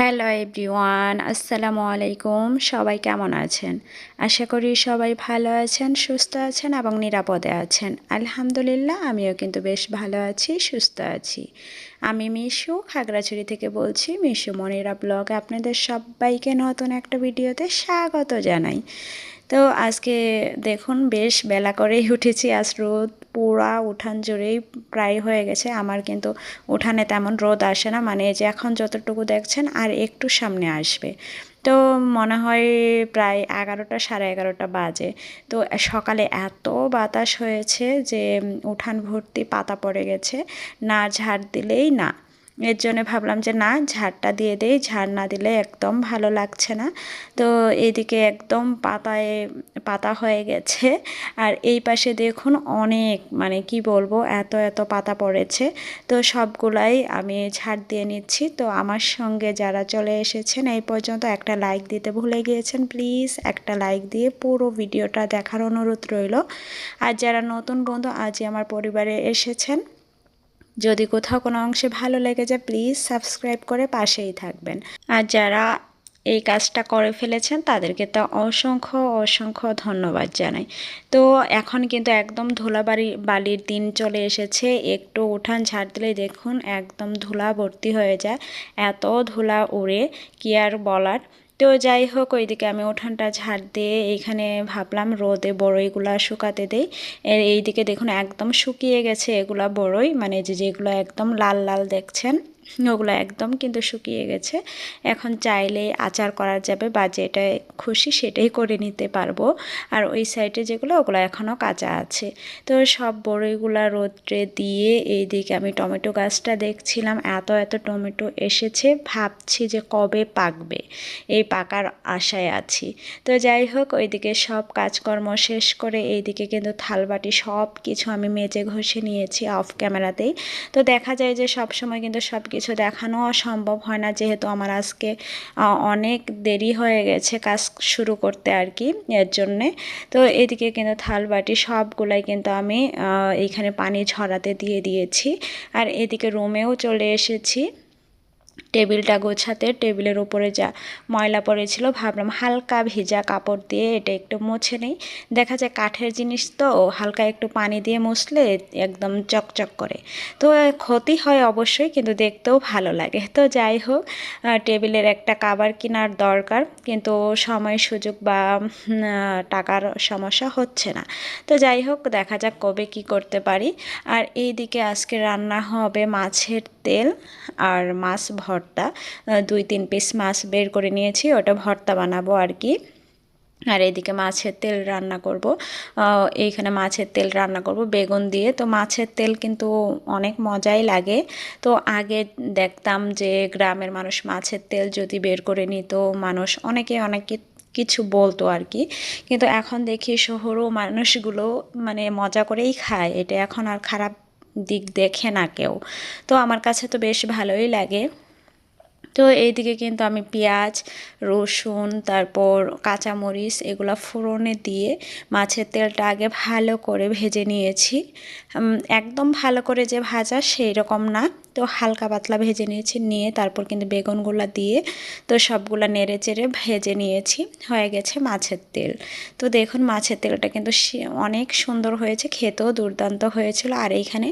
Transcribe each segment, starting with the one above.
Hello everyone, আসসালামু আলাইকুম। সবাই কেমন আছেন? আশা করি সবাই ভালো আছেন, সুস্থ আছেন এবং নিরাপদে আছেন। আলহামদুলিল্লাহ, আমিও কিন্তু বেশ ভালো আছি, সুস্থ আছি। আমি মিশু, খাগড়াছড়ি থেকে বলছি, মিশু মনিরা ব্লগে আপনাদের সবাইকে নতুন একটা ভিডিওতে স্বাগত জানাই। তো আজকে দেখুন, বেশ বেলা করেই উঠেছি। আজ রোদ পুরা উঠান জুড়েই প্রায় হয়ে গেছে। আমার কিন্তু উঠানে তেমন রোদ আসে না। মানে যে এখন যতটুকু দেখছেন, আর একটু সামনে আসবে। তো মনে হয় প্রায় এগারোটা, সাড়ে এগারোটা বাজে। তো সকালে এত বাতাস হয়েছে যে, উঠান ভর্তি পাতা পড়ে গেছে। না ঝাড় দিলেই না। এর জন্য ভাবলাম যে, না, ঝাড়টা দিয়ে দেই। ঝাড় না দিলে একদম ভালো লাগছে না। তো এদিকে একদম পাতায়, পাতা হয়ে গেছে। আর এই পাশে দেখুন অনেক মানে কি বলব, এত এত পাতা পড়েছে। তো সবগুলাই আমি ঝাড় দিয়ে নিচ্ছি। তো আমার সঙ্গে যারা চলে এসেছেন, এই পর্যন্ত একটা লাইক দিতে ভুলে গিয়েছেন, প্লিজ। একটা লাইক দিয়ে পুরো ভিডিওটা দেখার অনুরোধ রইল। আর যারা নতুন বন্ধু, আজই আমার পরিবারে এসেছেন যদি কোথাও কোনো অংশে ভালো লেগে যায় প্লিজ সাবস্ক্রাইব করে পাশেই থাকবেন। আর যারা এই কাজটা করে ফেলেছেন, তাদেরকে তো অসংখ্য অসংখ্য ধন্যবাদ জানাই। তো এখন কিন্তু একদম ধুলাবাড়ি বালির দিন চলে এসেছে। একটু উঠান ঝাড় দিলেই দেখুন একদম ধুলা ভর্তি হয়ে যায়। এত ধুলা উড়ে কি আর বলার? তো যাই হোক, ওইদিকে আমি উঠানটা ঝাড় দিয়ে এইখানে ভাবলাম রোদে বড়ইগুলা শুকাতে দেই। এর এইদিকে দেখুন একদম শুকিয়ে গেছে এগুলা বড়ই মানে যে যেগুলো একদম লাল লাল দেখছেন। ওগুলো একদম কিন্তু শুকিয়ে গেছে। এখন চাইলে আচার করা যাবে বা যেটা খুশি সেটাই করে নিতে পারব। আর ওই সাইডে যেগুলো, ওগুলো এখনও কাঁচা আছে। তো সব বড়ইগুলা রোদ্রে দিয়ে এই দিকে আমি টমেটো গাছটা দেখছিলাম, এত এত টমেটো এসেছে। ভাবছি যে কবে পাকবে, এই পাকার আশায় আছি। তো যাই হোক, ওইদিকে সব কাজকর্ম শেষ করে এইদিকে কিন্তু থালবাটি সব কিছু আমি মেজে ঘষে নিয়েছি অফ ক্যামেরাতেই। তো দেখা যায় যে সব সময় কিন্তু সব কিছু দেখানো সম্ভব হয় না, যেহেতু আমার আজকে অনেক দেরি হয়ে গেছে কাজ শুরু করতে আর কি, এর জন্যে। তো এদিকে কিন্তু থালবাটি সবগুলাই কিন্তু আমি এইখানে পানি ঝরাতে দিয়ে দিয়েছি। আর এদিকে রুমেও চলে এসেছি। টেবিলটা গোছাতে টেবিলের উপরে যা ময়লা পড়েছিল ভাবলাম হালকা ভেজা কাপড় দিয়ে এটা একটু মুছে নেই। দেখা যায় কাঠের জিনিস তো হালকা একটু পানি দিয়ে মুছলে একদম চকচক করে। তো ক্ষতি হয় অবশ্যই, কিন্তু দেখতেও ভালো লাগে। তো যাই হোক টেবিলের একটা কাবার কেনার দরকার, কিন্তু সময় সুযোগ বা টাকার সমস্যা হচ্ছে না। তো যাই হোক, দেখা যাক কবে কি করতে পারি। আর এই দিকে আজকে রান্না হবে মাছের তেল আর মাছ ভর্তা। দুই তিন পিস মাছ বের করে নিয়েছি, ওটা ভর্তা বানাবো আর কি। আর এদিকে মাছের তেল রান্না করব। এইখানে মাছের তেল রান্না করব, বেগুন দিয়ে। তো মাছের তেল কিন্তু অনেক মজাই লাগে। তো আগে দেখতাম যে গ্রামের মানুষ মাছের তেল যদি বের করে নিত, মানুষ অনেকে অনেকে কিছু বলতো আর কি। কিন্তু এখন দেখি শহরও মানুষগুলো মানে মজা করেই খায়। এটা এখন আর খারাপ দিক দেখে না কেউ। তো আমার কাছে তো বেশ ভালোই লাগে। তো এইদিকে কিন্তু আমি পেঁয়াজ, রসুন, তারপর কাঁচামরিচ এগুলো ফোড়নে দিয়ে মাছের তেলটা আগে ভালো করে ভেজে নিয়েছি। একদম ভালো করে যে ভাজা সেই রকম না। তো হালকা পাতলা ভেজে নিয়েছি, নিয়ে তারপর কিন্তু বেগুনগুলো দিয়ে তো সবগুলো নেড়ে চেড়ে ভেজে নিয়েছি, হয়ে গেছে মাছের তেল। তো দেখুন মাছের তেলটা কিন্তু অনেক সুন্দর হয়েছে, খেতেও দুর্দান্ত হয়েছিল। আর এইখানে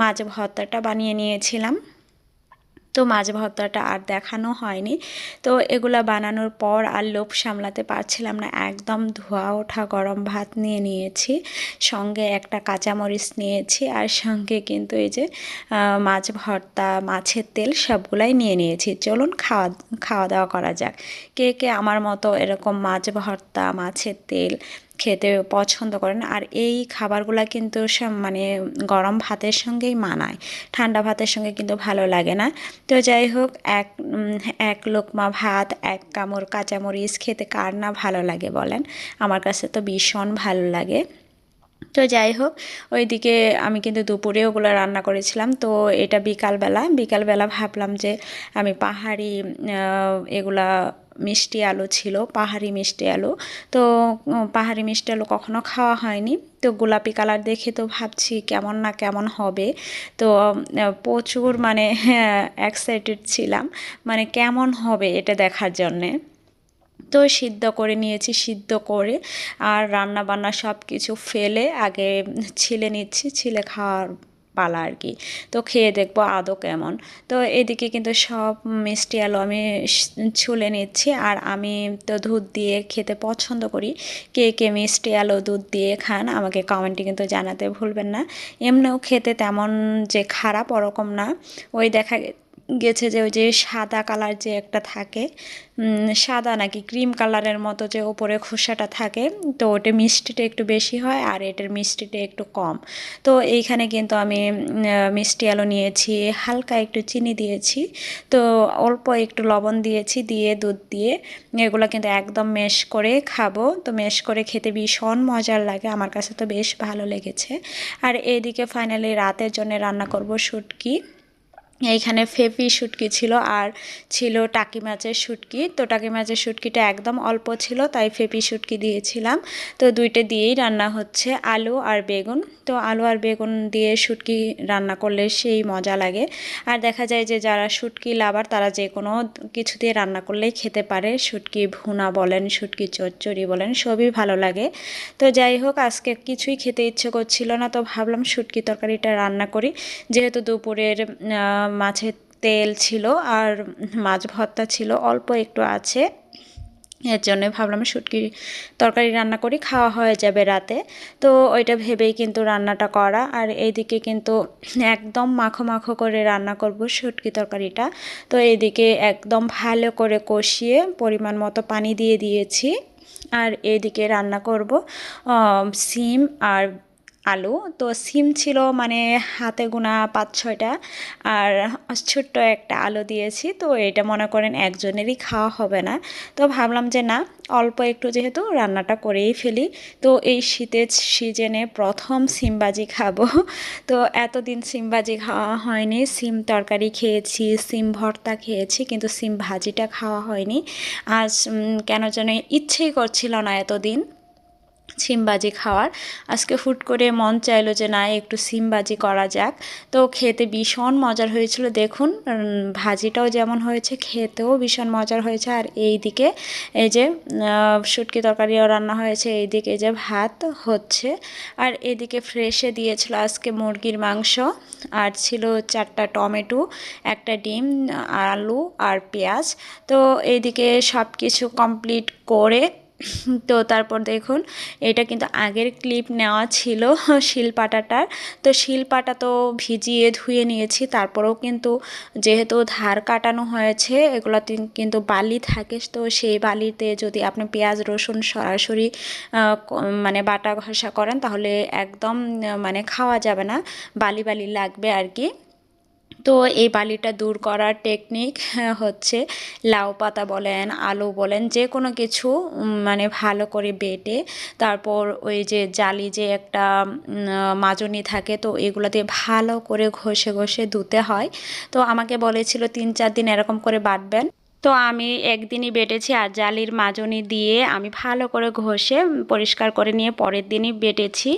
মাছ ভর্তাটা বানিয়ে নিয়েছিলাম। তো মাছ ভর্তাটা আর দেখানো হয়নি। তো এগুলা বানানোর পর আর লোভ সামলাতে পারছিলাম না। একদম ধোয়া ওঠা গরম ভাত নিয়ে নিয়েছি, সঙ্গে একটা কাঁচামরিচ নিয়েছি আর সঙ্গে কিন্তু এই যে মাছ ভর্তা, মাছের তেল সবগুলাই নিয়ে নিয়েছি। চলুন খাওয়া খাওয়া দাওয়া করা যাক। কে কে আমার মতো এরকম মাছ ভর্তা, মাছের তেল খেতে পছন্দ করেন। আর এই খাবারগুলো কিন্তু মানে গরম ভাতের সঙ্গেই মানায়। ঠান্ডা ভাতের সঙ্গে কিন্তু ভালো লাগে না। তো যাই হোক, এক এক লোকমা ভাত, এক কামড় কাঁচামরিচ খেতে কার না ভালো লাগে বলেন? আমার কাছে তো ভীষণ ভালো লাগে। তো যাই হোক, ওইদিকে আমি কিন্তু দুপুরে ওগুলো রান্না করেছিলাম। তো এটা বিকালবেলা বিকালবেলা ভাবলাম যে আমি পাহাড়ি এগুলা মিষ্টি আলু ছিল, পাহাড়ি মিষ্টি আলু। তো পাহাড়ি মিষ্টি আলু কখনো খাওয়া হয়নি। তো গোলাপি কালার দেখে তো ভাবছি কেমন না কেমন হবে। তো প্রচুর মানে এক্সাইটেড ছিলাম। মানে কেমন হবে এটা দেখার জন্যে। তো সিদ্ধ করে নিয়েছি, সিদ্ধ করে আর রান্না বান্না সব কিছু ফেলে আগে ছিলে নিচ্ছি। ছিলে খাওয়ার পালা আর কি। তো খেয়ে দেখব আদৌ কেমন। তো এদিকে কিন্তু সব মিষ্টি আলু আমি ছুলে নিচ্ছি আর আমি তো দুধ দিয়ে খেতে পছন্দ করি। কে কে মিষ্টি আলু দুধ দিয়ে খান আমাকে কমেন্টে কিন্তু জানাতে ভুলবেন না। এমনিও খেতে তেমন যে খারাপ ওরকম না। ওই দেখা গেছে যে ওই যে সাদা কালার যে একটা থাকে সাদা নাকি ক্রিম কালারের মতো যে ওপরে খোসাটা থাকে, তো ওটা মিষ্টিটা একটু বেশি হয় আর এটার মিষ্টিটা একটু কম। তো এইখানে কিন্তু আমি মিষ্টি আলু নিয়েছি, হালকা একটু চিনি দিয়েছি, তো অল্প একটু লবণ দিয়েছি, দিয়ে দুধ দিয়ে এগুলো কিন্তু একদম মেশ করে খাব। তো মেশ করে খেতে ভীষণ মজার লাগে, আমার কাছে তো বেশ ভালো লেগেছে। আর এইদিকে ফাইনালি রাতের জন্য রান্না করব শুটকি। এইখানে ফেপি শুটকি ছিল আর ছিল টাকি মাছের শুটকি। তো টাকি মাছের শুটকিটা একদম অল্প ছিল, তাই ফেপি শুটকি দিয়েছিলাম। তো দুইটা দিয়েই রান্না হচ্ছে আলু আর বেগুন। তো আলু আর বেগুন দিয়ে শুটকি রান্না করলে সেই মজা লাগে। আর দেখা যায় যে যারা শুটকি লাভার, তারা যে কোনো কিছু দিয়ে রান্না করলেই খেতে পারে। শুটকি ভুনা বলেন, শুটকি চচ্চড়ি বলেন, সবই ভালো লাগে। তো যাই হোক, আজকে কিছুই খেতে ইচ্ছে করছিল না, তো ভাবলাম শুটকি তরকারিটা রান্না করি। যেহেতু দুপুরের মাছের তেল ছিল আর মাছ ভর্তা ছিল, অল্প একটু আছে। এর জন্য ভাবলাম শুটকি তরকারি রান্না করি, খাওয়া হয়ে যাবে রাতে। তো ওইটা ভেবেই কিন্তু রান্নাটা করা। আর এইদিকে কিন্তু একদম মাখো মাখো করে রান্না করব শুটকি তরকারিটা। তো এইদিকে একদম ভালো করে কষিয়ে পরিমাণ মতো পানি দিয়ে দিয়েছি। আর এইদিকে রান্না করব সিম আর আলু। তো সিম ছিল মানে হাতে গোনা পাঁচ ছয়টা। আর ছোট্ট একটা আলু দিয়েছি। তো এটা মনে করেন একজনেরই খাওয়া হবে না। তো ভাবলাম যে না, অল্প একটু যেহেতু রান্নাটা করেই ফেলি। তো এই শীতের সিজনে প্রথম সিমবাজি খাব। তো এতদিন সিমবাজি খাওয়া হয়নি। সিম তরকারি খেয়েছি, সিম ভর্তা খেয়েছি, কিন্তু সিম ভাজিটা খাওয়া হয়নি। আজ কেন যেন ইচ্ছেই করছিল না এতদিন। সিমবাজি খাওয়ার। আজকে হুট করে মন চাইলো যে, না, একটু সিমবাজি করা যাক। তো খেতে ভীষণ মজার হয়েছিল। দেখুন ভাজিটাও যেমন হয়েছে, খেতেও ভীষণ মজার হয়েছে। আর এই দিকে এই যে শুটকি তরকারিও রান্না হয়েছে। এই দিকে যে ভাত হচ্ছে। আর এদিকে ফ্রেশে দিয়েছিল আজকে মুরগির মাংস। আর ছিল চারটা টমেটো, একটা ডিম, আলু আর পেঁয়াজ। তো এইদিকে সব কিছু কমপ্লিট করে তো তারপর দেখুন, এটা কিন্তু আগের ক্লিপ নেওয়া ছিল শিলপাটাটার তো শিলপাটা তো ভিজিয়ে ধুয়ে নিয়েছি, তারপরেও কিন্তু যেহেতু ধার কাটানো হয়েছে, এগুলোতে কিন্তু বালি থাকে, তো সেই বালিতে যদি আপনি পেঁয়াজ, রসুন সরাসরি মানে বাটা ঘষা করেন, তাহলে একদম মানে খাওয়া যাবে না, বালি বালি লাগবে আর কি। তো এই বালিটা দূর করার টেকনিক হচ্ছে লাউ পাতা বলেন, আলু বলেন যে কোনো কিছু মানে ভালো করে বেটে তারপর ওই যে জালি যে একটা মাজনি থাকে, তো এগুলো দিয়ে ভালো করে ঘষে ঘষে ধুতে হয়। তো আমাকে বলেছিল তিন, চার দিন এরকম করে বাটবেন। তো আমি একদিনই বেটেছি আর জালির মাজনি দিয়ে আমি ভালো করে ঘষে পরিষ্কার করে নিয়ে পরের দিনই বেটেছি।